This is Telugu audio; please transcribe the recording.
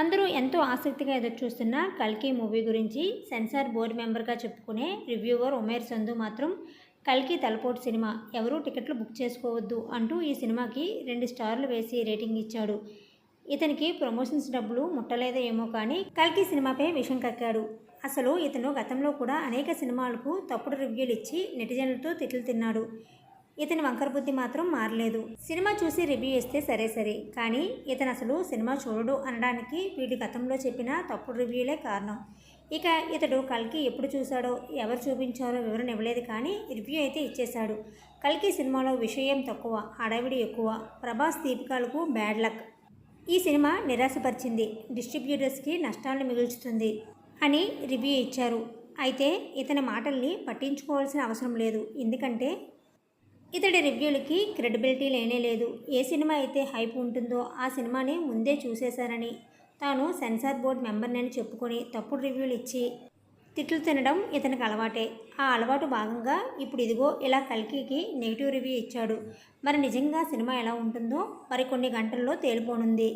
అందరూ ఎంతో ఆసక్తిగా ఎదురుచూస్తున్న కల్కి మూవీ గురించి సెన్సార్ బోర్డు మెంబర్గా చెప్పుకునే రివ్యూవర్ ఉమేర్ సంధు మాత్రం కల్కి తలపోటు సినిమా ఎవరూ టికెట్లు బుక్ చేసుకోవద్దు అంటూ ఈ సినిమాకి రెండు స్టార్లు వేసి రేటింగ్ ఇచ్చాడు. ఇతనికి ప్రమోషన్స్ డబ్బులు ముట్టలేదో ఏమో కానీ కల్కి సినిమాపై విషం కక్కాడు. అసలు ఇతను గతంలో కూడా అనేక సినిమాలకు తప్పుడు రివ్యూలు ఇచ్చి నెటిజన్లతో తిట్లు తిన్నాడు. ఇతని వంకర బుద్ధి మాత్రం మారలేదు. సినిమా చూసి రివ్యూ ఇస్తే సరే సరే కానీ ఇతను అసలు సినిమా చూడడు అనడానికి వీడి గతంలో చెప్పిన తప్పుడు రివ్యూలే కారణం. ఇక ఇతడు కల్కి ఎప్పుడు చూశాడో ఎవరు చూపించారో వివరణ ఇవ్వలేదు కానీ రివ్యూ అయితే ఇచ్చేశాడు. కల్కి సినిమాలో విషయం తక్కువ హడావిడి ఎక్కువ ప్రభాస్ దీపికాలకు బ్యాడ్ లక్. ఈ సినిమా నిరాశపరిచింది డిస్ట్రిబ్యూటర్స్కి నష్టాలను మిగుల్చుతుంది అని రివ్యూ ఇచ్చారు. అయితే ఇతని మాటల్ని పట్టించుకోవాల్సిన అవసరం లేదు ఎందుకంటే ఇతడి రివ్యూలకి క్రెడిబిలిటీ లేనే లేదు. ఏ సినిమా అయితే హైప్ ఉంటుందో ఆ సినిమాని ముందే చూసేశారని. తాను సెన్సార్ బోర్డ్ మెంబర్నని చెప్పుకొని తప్పుడు రివ్యూలు ఇచ్చి తిట్లు తినడం ఇతనికి అలవాటే. ఆ అలవాటు భాగంగా ఇప్పుడు ఇదిగో ఇలా కల్కికి నెగిటివ్ రివ్యూ ఇచ్చాడు. మరి నిజంగా సినిమా ఎలా ఉంటుందో మరి కొన్ని గంటల్లో తేలిపోనుంది.